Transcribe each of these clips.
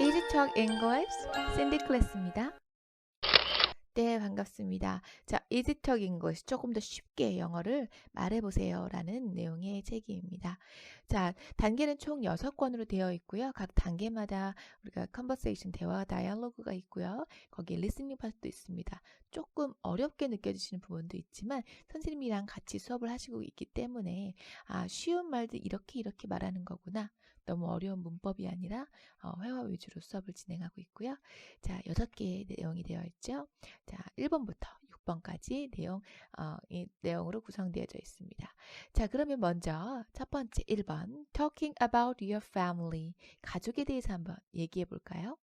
Easy Talk English 샌디 클래스입니다. 네, 반갑습니다. 자, Easy Talk English 조금 더 쉽게 영어를 말해보세요 라는 내용의 책입니다. 자, 단계는 총 6권으로 되어 있고요. 각 단계마다 우리가 conversation, 대화, 다이얼로그가 있고요. 거기에 listening 파트도 있습니다. 조금 어렵게 느껴지시는 부분도 있지만 선생님이랑 같이 수업을 하시고 있기 때문에 아, 쉬운 말도 이렇게 이렇게 말하는 거구나. 너무 어려운 문법이 아니라 어, 회화 위주로 수업을 진행하고 있고요. 자, 여섯 개의 내용이 되어 있죠. 자, 1번부터 6번까지 내용, 어, 이 내용으로 구성되어져 있습니다. 자, 그러면 먼저 첫 번째 1번 talking about your family 가족에 대해서 한번 얘기해 볼까요?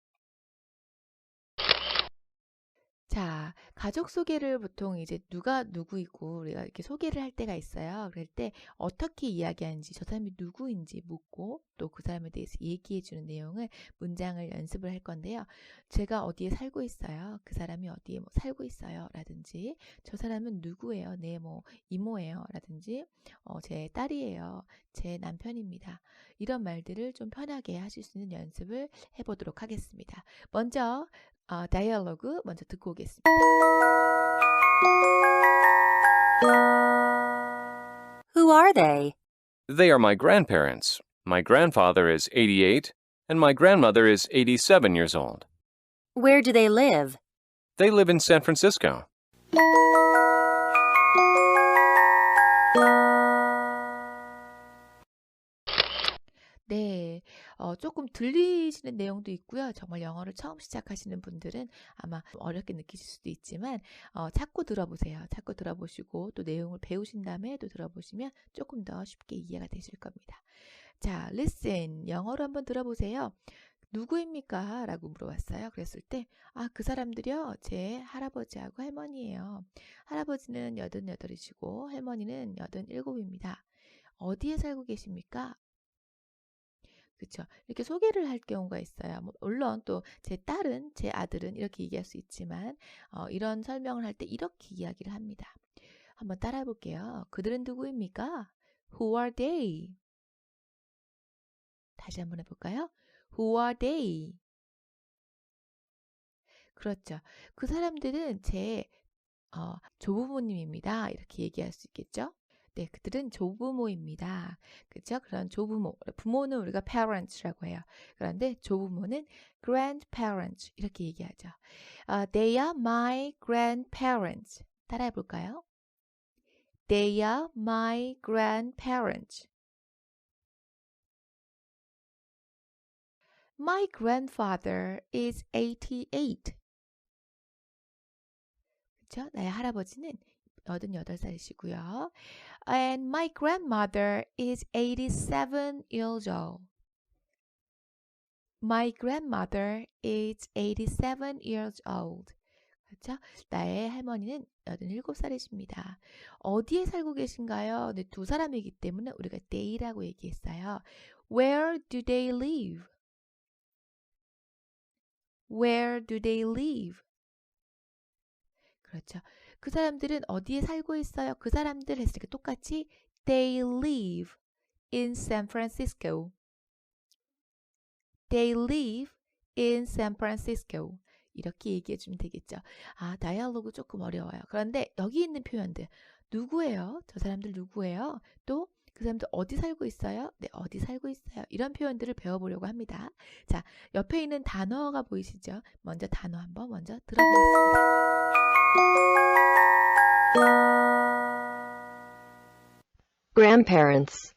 자, 가족 소개를 보통 이제 누가 누구이고 우리가 이렇게 소개를 할 때가 있어요. 그럴 때 어떻게 이야기하는지 저 사람이 누구인지 묻고 또 그 사람에 대해서 얘기해 주는 내용을 문장을 연습을 할 건데요. 제가 어디에 살고 있어요. 그 사람이 어디에 뭐 살고 있어요. 라든지 저 사람은 누구예요. 네, 뭐 이모예요. 라든지 어, 제 딸이에요. 제 남편입니다. 이런 말들을 좀 편하게 하실 수 있는 연습을 해보도록 하겠습니다. 먼저 어, 다이얼로그 먼저 듣고 오겠습니다. Who are they? They are my grandparents. My grandfather is 88, and my grandmother is 87 years old. Where do they live? They live in San Francisco. 네, 어, 조금 들리시는 내용도 있고요. 정말 영어를 처음 시작하시는 분들은 아마 어렵게 느끼실 수도 있지만 어, 자꾸 들어보세요. 자꾸 들어보시고 또 내용을 배우신 다음에 또 들어보시면 조금 더 쉽게 이해가 되실 겁니다. 자, listen. 영어로 한번 들어보세요. 누구입니까? 라고 물어봤어요. 그랬을 때, 아, 그 사람들이요. 제 할아버지하고 할머니예요. 할아버지는 88이시고 할머니는 87입니다. 어디에 살고 계십니까? 그쵸. 이렇게 소개를 할 경우가 있어요. 뭐 물론 또 제 딸은, 제 아들은 이렇게 얘기할 수 있지만, 어, 이런 설명을 할 때 이렇게 이야기를 합니다. 한번 따라해 볼게요. 그들은 누구입니까? Who are they? 다시 한번 해볼까요? Who are they? 그렇죠. 그 사람들은 제 어, 조부모님입니다. 이렇게 얘기할 수 있겠죠? 네, 그들은 조부모입니다. 그죠? 그런 조부모. 부모는 우리가 parents라고 해요. 그런데 조부모는 grandparents 이렇게 얘기하죠. 어, they are my grandparents. 따라해 볼까요? They are my grandparents. My grandfather is 88. 그쵸? 나의 할아버지는 88살이시고요. And my grandmother is 87 years old. My grandmother is 87 years old. 그렇죠? 나의 할머니는 87살이십니다. 어디에 살고 계신가요? 네, 두 사람이기 때문에 우리가 they라고 얘기했어요. Where do they live? Where do they live? 그렇죠. 그 사람들은 어디에 살고 있어요? 그 사람들 때 똑같이 they live in San Francisco. They live in San Francisco. 이렇게 얘기해 주면 되겠죠. 아, 다이얼로그 조금 어려워요. 그런데 여기 있는 표현들 누구예요? 저 사람들 누구예요? 또 그 사람들 어디 살고 있어요? 네, 어디 살고 있어요? 이런 표현들을 배워보려고 합니다. 자, 옆에 있는 단어가 보이시죠? 먼저 단어 한번 먼저 들어보겠습니다. Grandparents.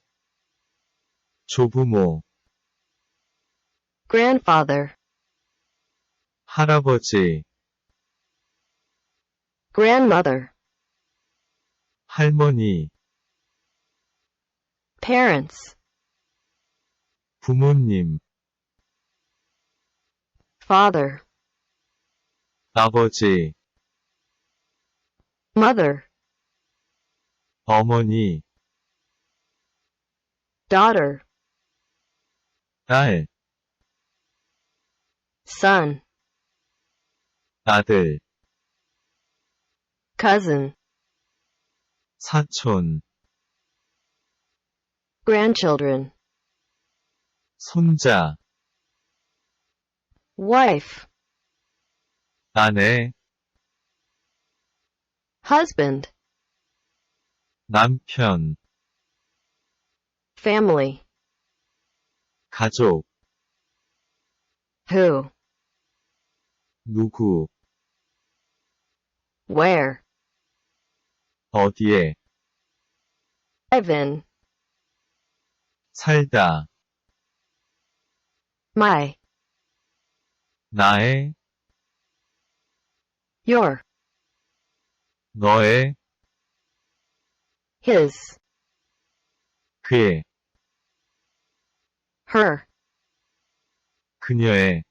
조부모, Grandfather. 할아버지, Grandmother. 할머니, Parents. 부모님, Father. 아버지, Mother. 어머니, Daughter. 딸, Son. 아들, Cousin. 사촌, grandchildren, 손자, wife, 아내, husband, 남편, family, 가족, who, 누구, where, 어디에, live in, 살다, my, 나의, your, 너의, his, 그의, Her. 그녀의,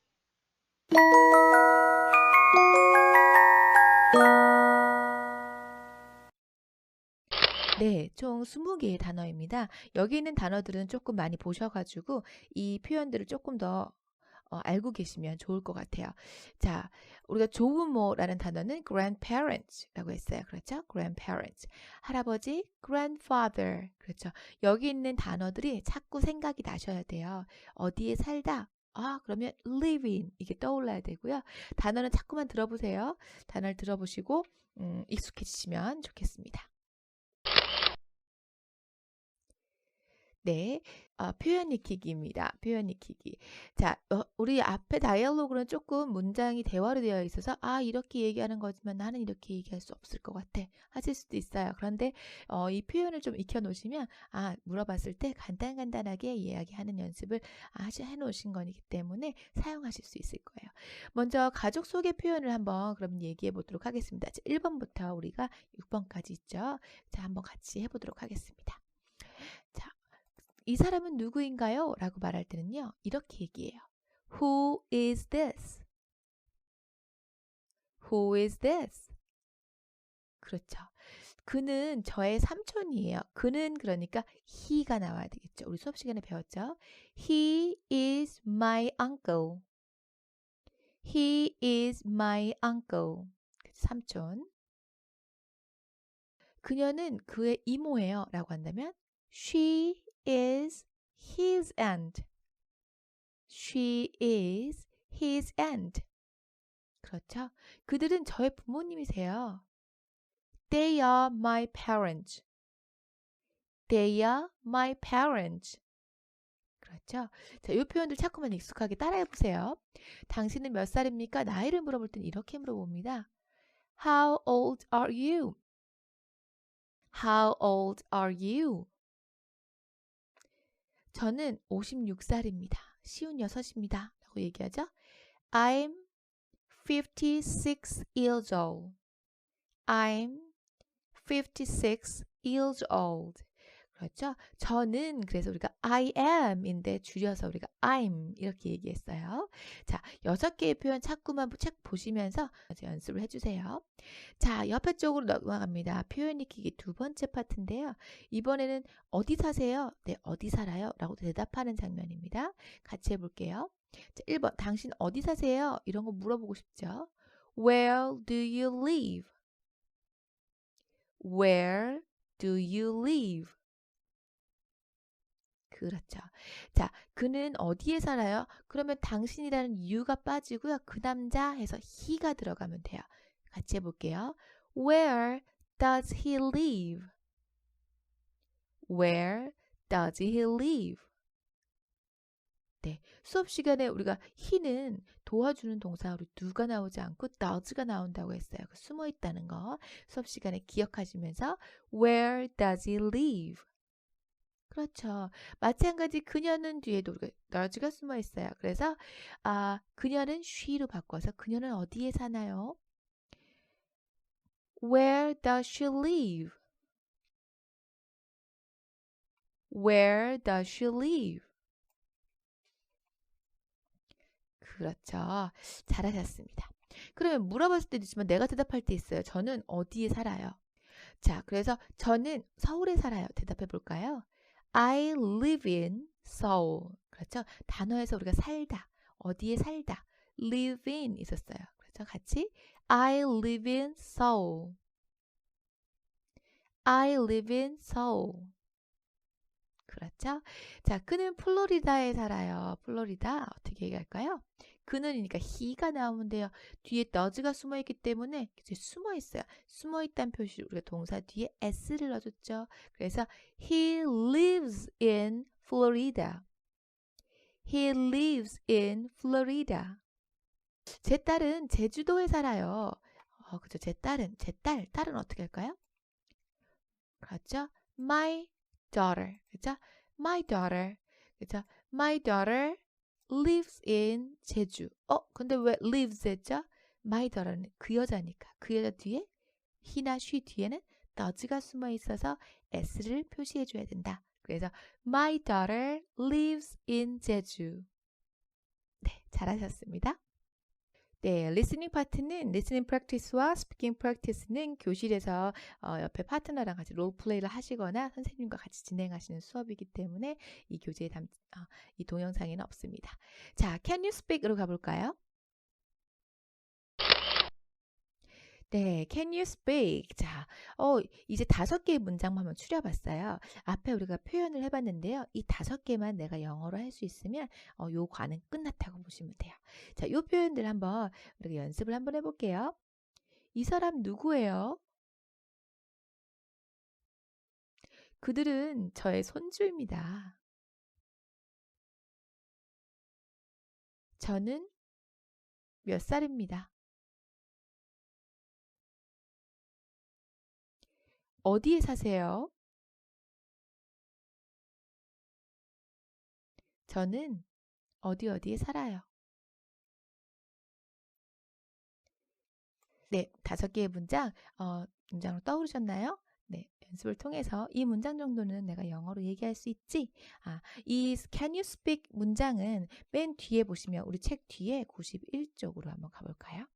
네, 총 20개의 단어입니다. 여기 있는 단어들은 조금 많이 보셔가지고 이 표현들을 조금 더 어, 알고 계시면 좋을 것 같아요. 자, 우리가 조부모라는 단어는 grandparents라고 했어요. 그렇죠? grandparents. 할아버지, grandfather. 그렇죠. 여기 있는 단어들이 자꾸 생각이 나셔야 돼요. 어디에 살다? 아, 그러면 living 이게 떠올라야 되고요. 단어는 자꾸만 들어보세요. 단어를 들어보시고 음, 익숙해지시면 좋겠습니다. 네, 어, 표현 익히기입니다. 표현 익히기. 자, 어, 우리 앞에 다이얼로그는 조금 문장이 대화로 되어 있어서 아 이렇게 얘기하는 거지만 나는 이렇게 얘기할 수 없을 것 같아 하실 수도 있어요. 그런데 어, 이 표현을 좀 익혀 놓으시면 아 물어봤을 때 간단간단하게 이야기하는 연습을 아주 해놓으신 거기 때문에 사용하실 수 있을 거예요. 먼저 가족 소개 표현을 한번 그럼 얘기해 보도록 하겠습니다. 자, 1번부터 우리가 6번까지 있죠. 자, 한번 같이 해보도록 하겠습니다. 자, 이 사람은 누구인가요? 라고 말할 때는요, 이렇게 얘기해요. Who is this? Who is this? 그렇죠. 그는 저의 삼촌이에요. 그는 그러니까 he가 나와야 되겠죠. 우리 수업 시간에 배웠죠. He is my uncle. He is my uncle. 삼촌. 그녀는 그의 이모예요. 라고 한다면 She is his aunt. She is his aunt. 그렇죠? 그들은 저의 부모님이세요. They are my parents. They are my parents. 그렇죠? 자, 이 표현들 자꾸만 익숙하게 따라해 보세요. 당신은 몇 살입니까? 나이를 물어볼 땐 이렇게 물어봅니다. How old are you? How old are you? 저는 56살입니다. 쉬운 여섯입니다. 라고 얘기하죠. I'm 56 years old. I'm 56 years old. 그렇죠? 저는 그래서 우리가 I am인데 줄여서 우리가 I'm 이렇게 얘기했어요. 자, 여섯 개의 표현 자꾸만 책 보시면서 연습을 해주세요. 자, 옆에 쪽으로 넘어갑니다. 표현 익히기 두 번째 파트인데요. 이번에는 어디 사세요? 네, 어디 살아요? 라고 대답하는 장면입니다. 같이 해볼게요. 자, 1번, 당신 어디 사세요? 이런 거 물어보고 싶죠? Where do you live? Where do you live? 그렇죠. 자, 그는 어디에 살아요? 그러면 당신이라는 you가 빠지고요. 그 남자 해서 he가 들어가면 돼요. 같이 해볼게요. Where does he live? Where does he live? 네, 수업 시간에 우리가 he는 도와주는 동사 우리 do가 나오지 않고 does가 나온다고 했어요. 그 숨어 있다는 거 수업 시간에 기억하시면서 Where does he live? 그렇죠. 마찬가지 그녀는 뒤에도 does가 숨어 있어요. 그래서 아 그녀는 she로 바꿔서 그녀는 어디에 사나요? Where does she live? Where does she live? 그렇죠. 잘하셨습니다. 그러면 물어봤을 때도 있지만 내가 대답할 때 있어요. 저는 어디에 살아요? 자, 그래서 저는 서울에 살아요. 대답해 볼까요? I live in Seoul. 그렇죠? 단어에서 우리가 살다. 어디에 살다. live in 있었어요. 그래서 같이 I live in Seoul. I live in Seoul. 그렇죠? 자, 그는 플로리다에 살아요. 플로리다 어떻게 얘기할까요? 그는이니까 he가 나오면 돼요. 뒤에 does가 숨어 있기 때문에 숨어 있어요. 숨어 있다는 표시 우리가 동사 뒤에 s를 넣어줬죠. 그래서 he lives in Florida. He lives in Florida. 제 딸은 제주도에 살아요. 어, 그죠. 제 딸은, 제 딸, 딸은 어떻게 할까요? 그렇죠. My daughter. 그죠? My daughter. 그죠? My daughter lives in 제주. 어, 근데 왜 lives 했죠? My daughter는 그 여자니까. 그 여자 뒤에 he나 she 뒤에는 does가 숨어 있어서 s를 표시해 줘야 된다. 그래서 my daughter lives in 제주. 네, 잘하셨습니다. 네, listening 파트는 listening practice와 speaking practice는 교실에서 어, 옆에 파트너랑 같이 롤플레이를 하시거나 선생님과 같이 진행하시는 수업이기 때문에 이 교재에 담, 어, 이 동영상에는 없습니다. 자, can you speak으로 가볼까요? 네, can you speak? 자, 어, 이제 다섯 개의 문장만 한번 추려봤어요. 앞에 우리가 표현을 해봤는데요. 이 다섯 개만 내가 영어로 할 수 있으면 어, 요 과는 끝났다고 보시면 돼요. 자, 요 표현들 한번 우리가 연습을 한번 해볼게요. 이 사람 누구예요? 그들은 저의 손주입니다. 저는 몇 살입니다. 어디에 사세요? 저는 어디 어디에 살아요. 네, 다섯 개의 문장, 어, 문장으로 떠오르셨나요? 네, 연습을 통해서 이 문장 정도는 내가 영어로 얘기할 수 있지? 아, 이 can you speak 문장은 맨 뒤에 보시면 우리 책 뒤에 91쪽으로 한번 가볼까요?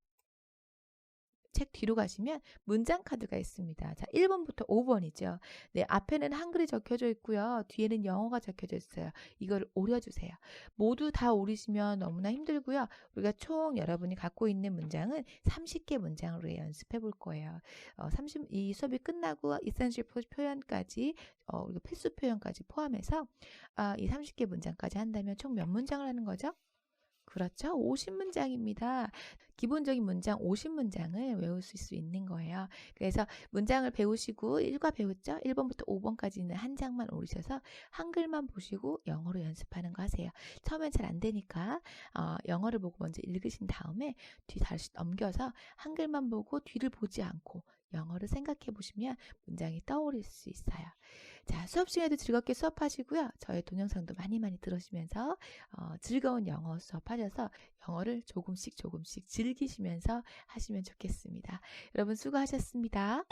책 뒤로 가시면 문장 카드가 있습니다. 자, 1번부터 5번이죠. 네, 앞에는 한글이 적혀져 있고요. 뒤에는 영어가 적혀져 있어요. 이걸 오려주세요. 모두 다 오리시면 너무나 힘들고요. 우리가 총 여러분이 갖고 있는 문장은 30개 문장으로 연습해 볼 거예요. 어, 30, 이 수업이 끝나고 이센셜 표현까지, 어, 우리가 필수 표현까지 포함해서 아, 이 30개 문장까지 한다면 총 몇 문장을 하는 거죠? 그렇죠. 50문장입니다. 기본적인 문장 50문장을 외우실 수 있는 거예요. 그래서 문장을 배우시고 1과 배웠죠? 1번부터 5번까지는 한 장만 오르셔서 한글만 보시고 영어로 연습하는 거 하세요. 처음엔 잘 안 되니까 어, 영어를 보고 먼저 읽으신 다음에 뒤 다시 넘겨서 한글만 보고 뒤를 보지 않고 영어를 생각해 보시면 문장이 떠오를 수 있어요. 자, 수업 시간에도 즐겁게 수업하시고요. 저의 동영상도 많이 많이 들으시면서 어, 즐거운 영어 수업하셔서 영어를 조금씩 조금씩 즐기시면서 하시면 좋겠습니다. 여러분 수고하셨습니다.